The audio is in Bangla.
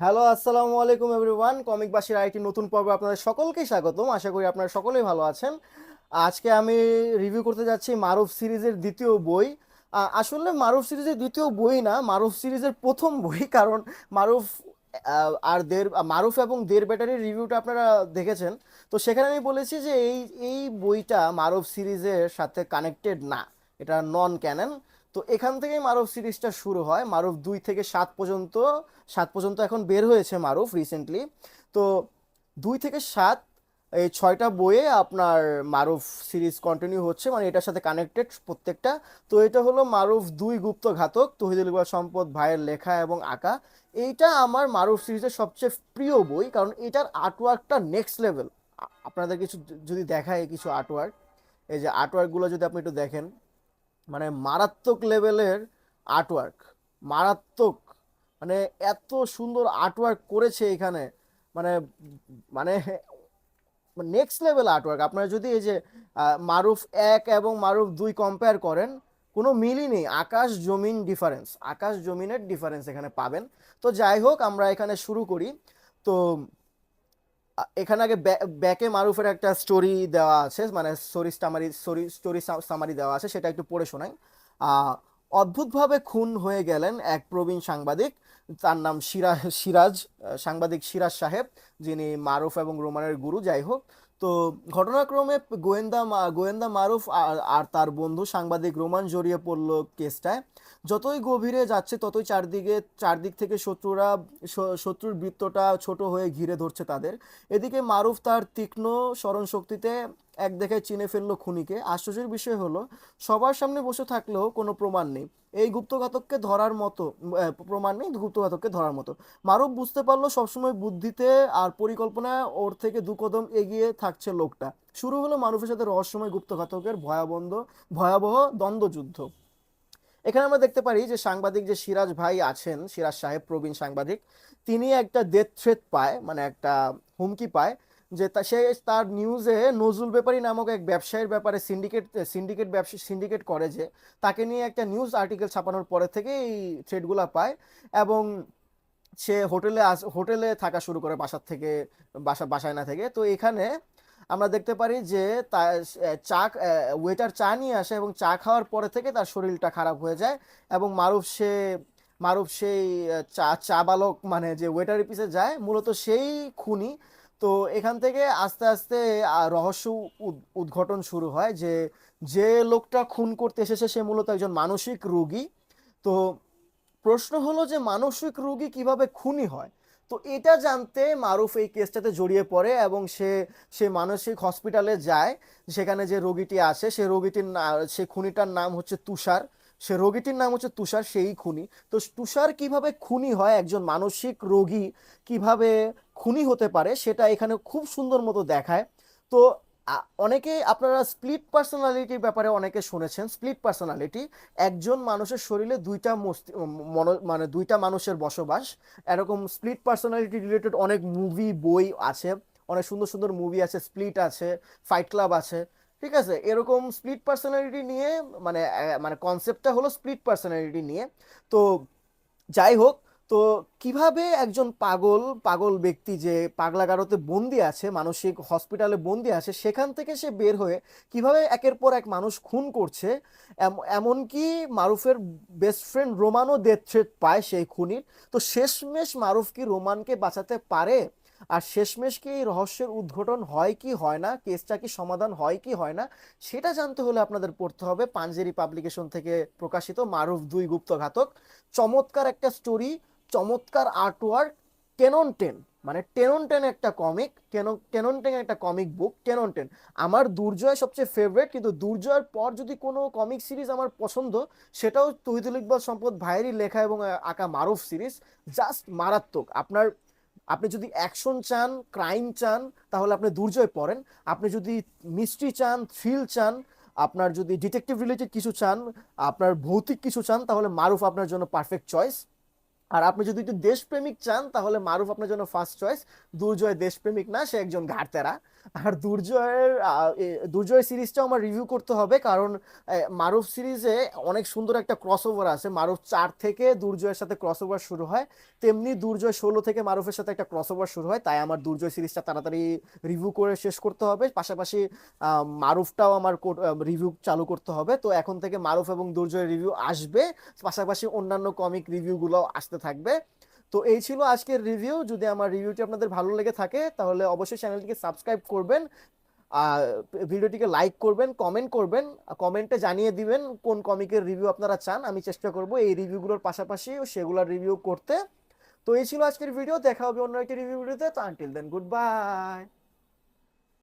হ্যালো আসসালামু আলাইকুম এভরিওয়ান কমিক বাসীর আরেকটি নতুন পর্বে আপনাদের সকলকেই স্বাগতম। আশা করি আপনারা সকলেই ভালো আছেন। আজকে আমি রিভিউ করতে যাচ্ছি মারুফ সিরিজের দ্বিতীয় বই। আসলে মারুফ সিরিজের দ্বিতীয় বই না মারুফ সিরিজের প্রথম বই, কারণ মারুফ আর দের মারুফ এবং দের ব্যাটারির রিভিউটা আপনারা দেখেছেন। তো সেখানে আমি বলেছি যে এই এই বইটা মারুফ সিরিজের সাথে কানেক্টেড না। এটা নন ক্যানন তো এখান থেকেই মারুফ সিরিজটা শুরু হয়। মারুফ দুই থেকে সাত পর্যন্ত সাত পর্যন্ত এখন বের হয়েছে মারুফ রিসেন্টলি তো দুই থেকে সাত, এই ছয়টা বইয়ে আপনার মারুফ সিরিজ কন্টিনিউ হচ্ছে মানে এটার সাথে কানেক্টেড প্রত্যেকটা। তো এটা হলো মারুফ দুই গুপ্ত ঘাতক, তহিদুল ইকবাল সম্পদ, ভাইয়ের লেখা এবং আঁকা। এইটা আমার মারুফ সিরিজের সবচেয়ে প্রিয় বই, কারণ এটার আর্টওয়ার্কটা নেক্সট লেভেল আপনাদের কিছু যদি দেখায় কিছু আর্টওয়ার্ক এই যে আর্টওয়ার্কগুলো যদি আপনি একটু দেখেন। মানে মারাত্মক লেভেলের আর্টওয়ার্ক মারাত্মক মানে এত সুন্দর আর্টওয়ার্ক করেছে এখানে মানে মানে নেক্সট লেভেল আর্টওয়ার্ক আপনারা যদি এই যে মারুফ এক এবং মারুফ দুই কম্পেয়ার করেন, কোনো মিলই নেই। আকাশ, জমিন ডিফারেন্স আকাশ, জমিনের ডিফারেন্স এখানে পাবেন। তো যাই হোক, আমরা এখানে শুরু করি। তো এখানে আগে ব্যাকে মারুফের একটা স্টোরি দেওয়া আছে মানে story summary story story summary দেওয়া আছে, সেটা একটু পড়ে শোনাই। অদ্ভুতভাবে খুন হয়ে গেলেন এক প্রবীণ সাংবাদিক। তার নাম সিরাজ সিরাজ সাংবাদিক সিরাজ সাহেব, যিনি মারুফ এবং রোমানের গুরু। যাই হোক, তো ঘটনাক্রমে গোয়েন্দা গোয়েন্দা মারুফ আর তার বন্ধু সাংবাদিক রোমান জড়িয়ে পড়ল কেসটায়। যতই গভীরে যাচ্ছে, ততই চারদিকে, চারদিক থেকে শত্রুরা শত্রুর বৃত্তটা ছোট হয়ে ঘিরে ধরছে তাদের। এদিকে মারুফ তার তীক্ষ্ণ স্মরণশক্তিতে এক দেখায় চিনে ফেলল খুনিকে। আশ্চর্যের বিষয় হলো, সবার সামনে বসে থাকলেও কোনো প্রমাণ নেই। এই গুপ্তঘাতককে ধরার মতো প্রমাণ নেই গুপ্তঘাতককে ধরার মতো। মারুফ বুঝতে পারল সবসময় বুদ্ধিতে আর পরিকল্পনায় ওর থেকে দু কদম এগিয়ে থাকছে লোকটা। শুরু হলো মারুফের সাথে রহস্যময় গুপ্তঘাতকের ভয়াবন্ধ, ভয়াবহ দ্বন্দ্বযুদ্ধ। এখানে আমরা দেখতে পারি যে সাংবাদিক যে সিরাজ ভাই আছেন, সিরাজ সাহেব প্রবীণ সাংবাদিক, তিনি একটা ডেথ থ্রেট পায় মানে একটা হুমকি পায়। যে তা, সে তার নিউজে নজরুল ব্যাপারী নামক এক ব্যবসায়ীর ব্যাপারে সিন্ডিকেট সিন্ডিকেট ব্যবসা সিন্ডিকেট করে যে, তাকে নিয়ে একটা নিউজ আর্টিকেল ছাপানোর পরে থেকে এই থ্রেটগুলো পায় এবং সে হোটেলে আস, হোটেলে থাকা শুরু করে বাসার থেকে, বাসা, বাসায় না থেকে। তো এখানে আমরা দেখতে পারি যে তার চা ওয়েটার চা নিয়ে আসে এবং চা খাওয়ার পরে থেকে তার শরীরটা খারাপ হয়ে যায় এবং মারুফ সে, মারুফ সেই চা চা বালক মানে যে ওয়েটার পিছে যায়, মূলত সেই খুনি তো এখান থেকে আস্তে আস্তে রহস্য উদ- উদ্ঘটন শুরু হয় যে যে লোকটা খুন করতে এসেছে সে মূলত একজন মানসিক রোগী। তো প্রশ্ন হলো যে, মানসিক রোগী কীভাবে খুনি হয়? তো এটা জানতে মারুফ এই কেসটাতে জড়িয়ে পড়ে এবং সে সে মানসিক হসপিটালে যায়। সেখানে যে রোগীটি আছে, সে রোগীটির সে খুনিটার নাম হচ্ছে তুষার। সে রোগীটির নাম হচ্ছে তুষার, সেই খুনি। তো তুষার কীভাবে খুনি হয়, একজন মানসিক রোগী কীভাবে খুনি হতে পারে, সেটা এখানে খুব সুন্দর মতো দেখায়। তো অনেকে আপনারা স্প্লিট পার্সোনালিটির ব্যাপারে অনেকে শুনেছেন। স্প্লিট পার্সোনালিটি একজন মানুষের শরীরে দুইটা মস্তি মানে দুইটা মানুষের বসবাস। এরকম স্প্লিট পার্সোনালিটি রিলেটেড অনেক মুভি বই আছে। অনেক সুন্দর সুন্দর মুভি আছে স্প্লিট আছে ফাইট ক্লাব আছে। ঠিক আছে? এরকম স্প্লিট পার্সোনালিটি নিয়ে মানে মানে কনসেপ্টটা হলো স্প্লিট পার্সোনালিটি নিয়ে। তো যাই হোক, তো কীভাবে একজন পাগল পাগল ব্যক্তি যে পাগলাগারোতে বন্দি আছে, মানসিক হসপিটালে বন্দি আছে, সেখান থেকে সে বের হয়ে কীভাবে একের পর এক মানুষ খুন করছে, এম- এমনকি মারুফের বেস্ট ফ্রেন্ড রোমানও থ্রেট পায় সেই খুনির। তো শেষমেশ মারুফ কি রোমানকে বাঁচাতে পারে? আর শেষমেশ কি এই রহস্যের উদ্ঘাটন হয় কি হয় না, কেসটা কি সমাধান হয় কি হয় না, সেটা জানতে হলে আপনাদের পড়তে হবে পাঞ্জেরি পাবলিকেশন থেকে প্রকাশিত মারুফ দুই গুপ্তঘাতক চমৎকার একটা স্টোরি চমৎকার আর্টওয়ার্ক টেনন টেন মানে টেনন টেন একটা কমিক টেনন টেন একটা কমিক বুক টেনন টেন আমার দুর্জয় সবচেয়ে ফেভারিট কিন্তু দুর্জয়ের পর যদি কোনো কমিক সিরিজ আমার পছন্দ, সেটাও তহিদুল ইকবাল সম্পদ ভাইয়েরই লেখা এবং আঁকা মারুফ সিরিজ জাস্ট মারাত্মক। আপনার আপনি যদি অ্যাকশন চান ক্রাইম চান, তাহলে আপনি দুর্জয় পড়েন। আপনি যদি মিস্ট্রি চান থ্রিল চান, আপনার যদি ডিটেকটিভ রিলেটেড কিছু চান, আপনার ভৌতিক কিছু চান, তাহলে মারুফ আপনার জন্য পারফেক্ট চয়েস আর আপনি যদি একটু দেশপ্রেমিক চান, তাহলে মারুফ আপনার জন্য ফার্স্ট চয়েস দুর্জয় দেশপ্রেমিক না, সে একজন ঘাড়তেরা আর দুর্জয়ের দুর্জয় সিরিজটাও আমার রিভিউ করতে হবে, কারণ মারুফ সিরিজে অনেক সুন্দর একটা ক্রসওভার আছে। মারুফ চার থেকে দুর্জয়ের সাথে ক্রসওভার শুরু হয়, তেমনি দুর্জয় ষোলো থেকে মারুফের সাথে একটা ক্রসওভার শুরু হয়, তাই আমার দুর্জয় সিরিজটা তাড়াতাড়ি রিভিউ করে শেষ করতে হবে। পাশাপাশি মারুফটাও আমার রিভিউ চালু করতে হবে। তো এখন থেকে মারুফ এবং দুর্জয়ের রিভিউ আসবে, পাশাপাশি অন্যান্য কমিক রিভিউগুলো আসতে থাকবে। তো এই ছিল আজকের রিভিউ যদি আমার রিভিউটি আপনাদের ভালো লেগে থাকে, তাহলে অবশ্যই চ্যানেলটিকে সাবস্ক্রাইব করবেন, আর ভিডিওটিকে লাইক করবেন কমেন্ট করবেন কমেন্টে জানিয়ে দিবেন কোন কমিকের রিভিউ আপনারা চান। আমি চেষ্টা করব এই রিভিউগুলোর পাশাপাশি সেগুলোর রিভিউ করতে। তো এই ছিল আজকের ভিডিও দেখা হবে অন্য একটি রিভিউ ভিডিওতে তো আনটিল দেন গুড বাই